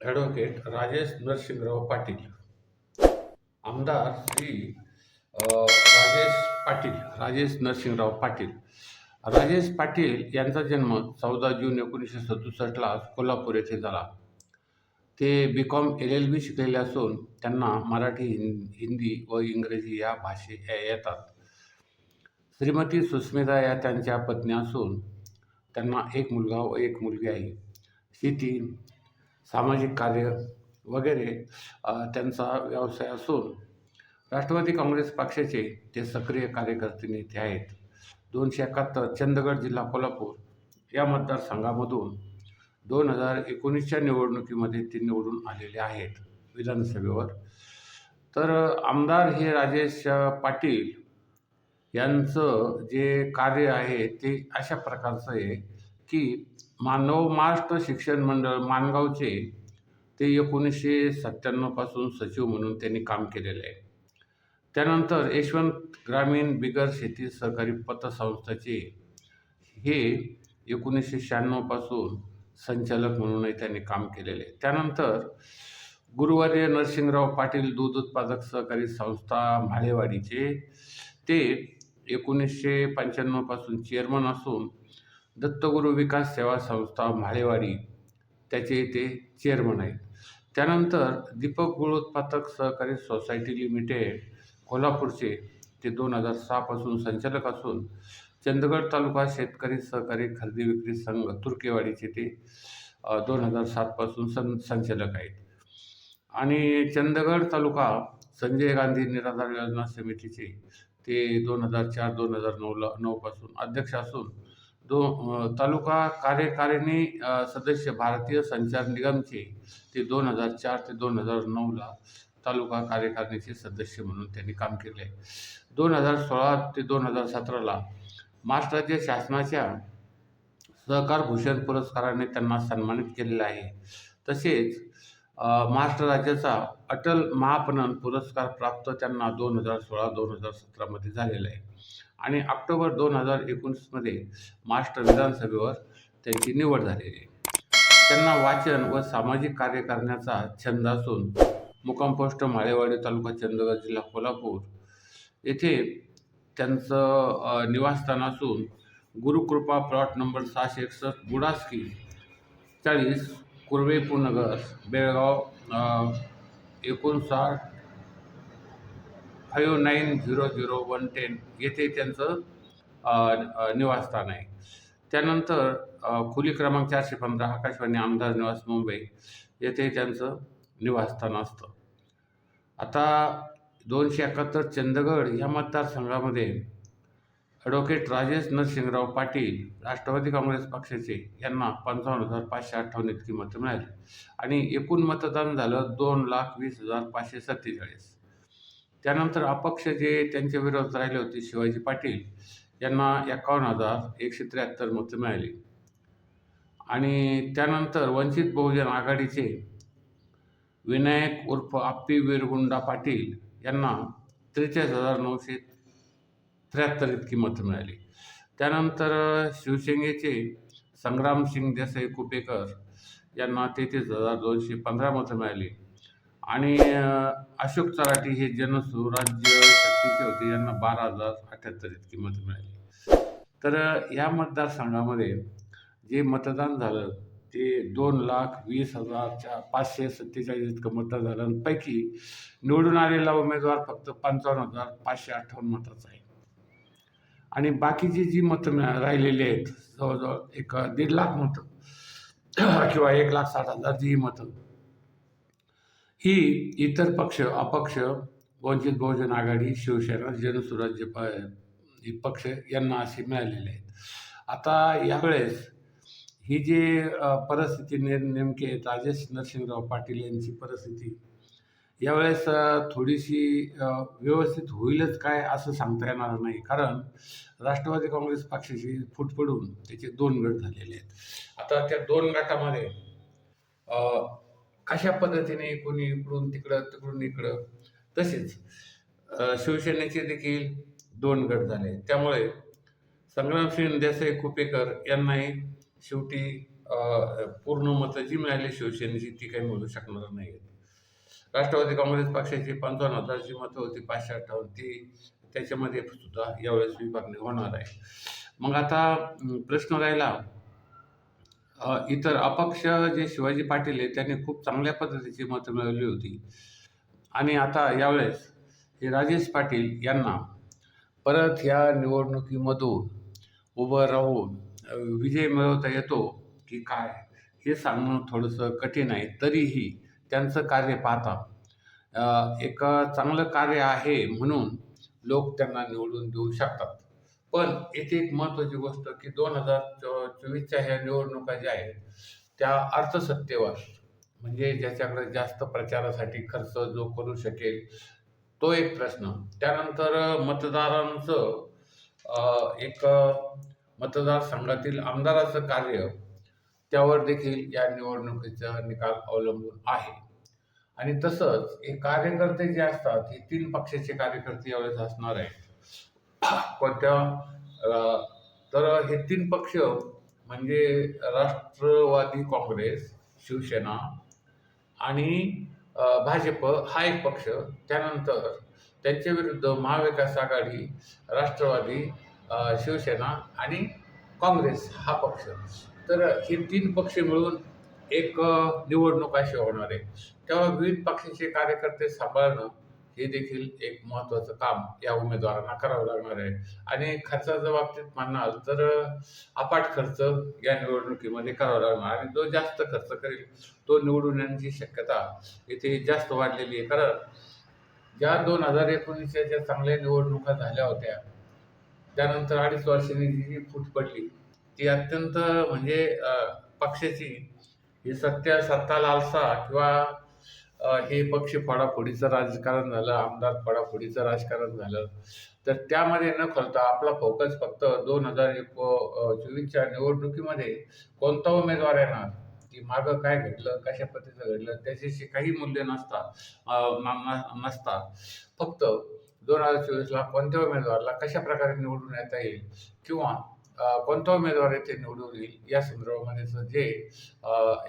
Advocate Rajesh Narsingrao Patil. आमदार श्री राजेश पाटील राजेश नरसिंगराव पाटील. राजेश पाटील यांचा जन्म चौदा जून एकोणीसशे सदुसष्टला कोल्हापूर येथे झाला. ते B Com L L B शिकलेले असून त्यांना मराठी हिंदी व इंग्रजी या भाषे येतात. श्रीमती सुस्मिता या त्यांच्या पत्नी असून त्यांना एक मुलगा व एक मुलगी आहे. शेती सामाजिक कार्य वगैरे त्यांचा व्यवसाय असून राष्ट्रवादी काँग्रेस पक्षाचे ते सक्रिय कार्यकर्ते नेते आहेत. दोनशे एकाहत्तर चंदगड जिल्हा कोल्हापूर या मतदारसंघामधून दोन हजार एकोणीसच्या निवडणुकीमध्ये ते निवडून आलेले आहेत विधानसभेवर. तर आमदार हे राजेश पाटील यांचं जे कार्य आहे ते अशा प्रकारचं आहे की मानव महाराष्ट्र शिक्षण मंडळ माणगावचे ते एकोणीसशे सत्त्याण्णवपासून सचिव म्हणून त्यांनी काम केलेलं आहे. त्यानंतर यशवंत ग्रामीण बिगर शेती सहकारी पतसंस्थेचे हे एकोणीसशे शहाण्णवपासून संचालक म्हणूनही त्यांनी काम केलेले आहे. त्यानंतर गुरुवारी नरसिंगराव पाटील दूध उत्पादक सहकारी संस्था म्हाळेवाडीचे ते एकोणीसशे पंच्याण्णवपासून चेअरमन असून दत्तगुरू विकास सेवा संस्था म्हाळेवाडी त्याचे ते चेअरमन आहेत. त्यानंतर दीपक गुळोत्पादक सहकारी सोसायटी लिमिटेड कोल्हापूरचे ते दोन हजार सहापासून संचालक असून चंदगड तालुका शेतकरी सहकारी खरेदी विक्री संघ तुर्केवाडीचे ते दोन हजार सातपासून सं संचालक आहेत. आणि चंदगड तालुका संजय गांधी निराधार योजना समितीचे ते दोन हजार चार दोन हजार नऊला नऊपासून अध्यक्ष असून दो तालुका कार्यकारिणी सदस्य भारतीय संचार निगमचे ते दोन हजार चार ते दोन हजार नऊला तालुका कार्यकारिणीचे सदस्य म्हणून त्यांनी काम केले. आहे दोन हजार सोळा ते दोन हजार सतराला महाराष्ट्र राज्य शासनाच्या सहकार भूषण पुरस्काराने त्यांना सन्मानित केलेलं आहे. तसेच महाराष्ट्र राज्याचा अटल महापणन पुरस्कार प्राप्त त्यांना दोन हजार सोळा दोन हजार सतरामध्ये झालेला आहे. आणि ऑक्टोबर दोन हजार एकोणीसमध्ये महाराष्ट्र विधानसभेवर त्यांची निवड झालेली आहे. त्यांना वाचन व सामाजिक कार्य करण्याचा छंद असून मुक्काम पोस्ट माळेवाडी तालुका चंदगड जिल्हा कोल्हापूर येथे त्यांचं निवासस्थान असून गुरुकृपा प्लॉट नंबर सहाशे एकसष्ट बुडास्की चाळीस कुर्वेपूनगर बेळगाव एकोणसाठ five nine zero zero one ten येथे त्यांचं निवासस्थान आहे. त्यानंतर खुली खोली क्रमांक चारशे पंधरा आकाशवाणी आमदार निवास मुंबई येथे त्यांचं निवासस्थान असतं. आता दोनशे एकाहत्तर चंदगड ह्या मतदारसंघामध्ये ॲडव्होकेट राजेश नरसिंगराव पाटील राष्ट्रवादी काँग्रेस पक्षाचे यांना पंचावन्न हजार पाचशे अठ्ठावन्न इतकी मतं मिळाली आणि एकूण मतदान झालं दोन लाख वीस हजार पाचशे सत्तेचाळीस. त्यानंतर अपक्ष जे त्यांच्या विरोधात राहिले होते शिवाजी पाटील यांना एकावन्न हजार एकशे त्र्याहत्तर मतं मिळाली. आणि त्यानंतर वंचित बहुजन आघाडीचे विनायक उर्फ आप्पी वीरगुंडा पाटील यांना त्रेचाळीस हजार नऊशे त्र्याहत्तर इतकी मतं मिळाली. त्यानंतर शिवसेनेचे संग्रामसिंग देसाई कुपेकर यांना तेहतीस हजार दोनशे पंधरा मतं मिळाली. आणि अशोक चराठी हे जनसुराज्य शक्तीचे होते यांना बारा हजार अठ्ठ्याहत्तर इतकी मतं मिळाली. तर या मतदारसंघामध्ये जे मतदान झालं ते दोन लाख वीस हजारच्या पाचशे सत्तेचाळीस इतकं मतदान झालं. पैकी निवडून आलेला उमेदवार फक्त पंचावन्न हजार पाचशे अठ्ठावन्न मताचा आहे. आणि बाकीची जी मतं राहिलेली आहेत जवळजवळ एक दीड लाख मतं किंवा एक लाख साठ हजार जी मतं ही इतर पक्ष अपक्ष वंचित बहुजन आघाडी शिवसेना जनसुराज्य प पक्ष यांना असे मिळालेले आहेत. आता यावेळेस ही जी परिस्थिती ने नेमकी आहे राजेश नरसिंहराव पाटील यांची परिस्थिती यावेळेस थोडीशी व्यवस्थित होईलच काय असं सांगता येणार नाही. कारण राष्ट्रवादी काँग्रेस पक्षाची फूट पडून त्याचे दोन गट झालेले आहेत. आता त्या दोन गटामध्ये कशा पद्धतीने कोणी इकडून तिकडं तिकडून इकडं तसेच शिवसेनेचे देखील दोन गट झाले. त्यामुळे संग्रामसिंह देसाई कुपेकर यांनाही शेवटी पूर्ण मतं जी मिळाली शिवसेनेची ती काही मिळू शकणार नाही राष्ट्रवादी काँग्रेस पक्षाची पंचावन्न हजारची मतं होती पाचशे अठ्ठावन्न ती. त्याच्यामध्ये सुद्धा यावेळेस विभागणी होणार आहे. मग आता प्रश्न राहिला इतर अपक्ष जे शिवाजी पाटील आहे त्यांनी खूप चांगल्या पद्धतीची मतं मिळवली होती. आणि आता यावेळेस हे राजेश पाटील यांना परत ह्या निवडणुकीमधून उभं राहून विजय मिळवता येतो की काय हे सांगणं थोडंसं कठीण आहे. तरीही त्यांचं कार्य पाहता. एक चांगलं कार्य आहे म्हणून लोक त्यांना निवडून देऊ शकतात. पण येथे एक महत्त्वाची गोष्ट की दोन हजार चो चोवीसच्या ह्या निवडणुका ज्या आहेत त्या अर्थसत्तेवर म्हणजे ज्याच्याकडे जास्त प्रचारासाठी खर्च जो करू शकेल तो एक प्रश्न. त्यानंतर मतदारांचं एक मतदारसंघातील आमदाराचं कार्य त्यावर देखील या निवडणुकीचा निकाल अवलंबून आहे. आणि तसंच हे कार्यकर्ते जे असतात हे तीन पक्षाचे कार्यकर्ते यावेळेस असणार आहेत. कोणत्या तर हे तीन पक्ष म्हणजे राष्ट्रवादी काँग्रेस शिवसेना आणि भाजप हा एक पक्ष. त्यानंतर त्यांच्या विरुद्ध महाविकास आघाडी राष्ट्रवादी शिवसेना आणि काँग्रेस हा पक्ष. तर हे तीन पक्ष मिळून एक निवडणूक अशी होणार आहे. तेव्हा विविध पक्षाचे कार्यकर्ते सांभाळणं हे देखील एक महत्त्वाचं काम या उमेदवारांना करावं लागणार आहे. आणि खर्चाच्या बाबतीत म्हणाल तर अपाट खर्च या निवडणुकीमध्ये करावा लागणार आणि जो जास्त खर्च करेल तो निवडून येण्याची शक्यता इथे जास्त वाढलेली आहे. कारण ज्या दोन हजार एकोणीसच्या ज्या चांगल्या निवडणुका झाल्या होत्या त्यानंतर अडीच वर्षांनी जी फूट पडली ती अत्यंत म्हणजे पक्षाची. ही सत्य सत्ता लालसा किंवा हे पक्ष फोडाफोडीचं राजकारण झालं आमदार फोडाफोडीचं राजकारण झालं तर त्यामध्ये न खोलता आपला फोकस फक्त दोन हजार एक चोवीसच्या निवडणुकीमध्ये कोणता उमेदवार येणार? की मागं काय घडलं कशा पद्धतीचं घडलं त्याच्याशी काही मूल्य नसतात अ, नसतात फक्त दोन हजार चोवीसला कोणत्या उमेदवाराला कशा प्रकारे निवडून येता येईल किंवा कोणता उमेदवार ते निवडून येईल? या संदर्भामध्येचं जे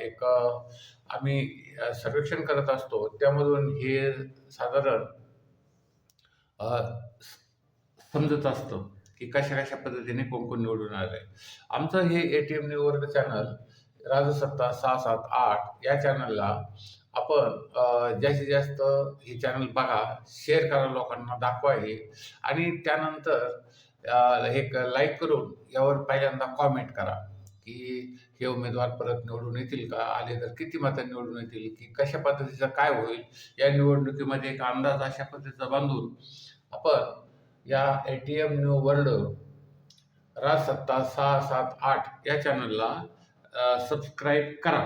एक आम्ही सर्वेक्षण करत असतो त्यामधून हे साधारण समजत असतं की कशा कशा पद्धतीने कोण कोण निवडून आलं आहे आमचं हे A T M new world channel Rajsatta सहा सात आठ या चॅनलला आपण जास्तीत जास्त हे चॅनल बघा शेअर करा लोकांना दाखवा हे. आणि त्यानंतर हे लाईक करून यावर पहिल्यांदा कॉमेंट करा की हे उमेदवार परत निवडून येतील का? आले तर किती मतं निवडून येतील? की कशा पद्धतीचं काय होईल? या निवडणुकीमध्ये एक अंदाज अशा पद्धतीचा बांधून आपण या A T M new world Rajsatta सहा सात आठ या चॅनलला सबस्क्राईब करा.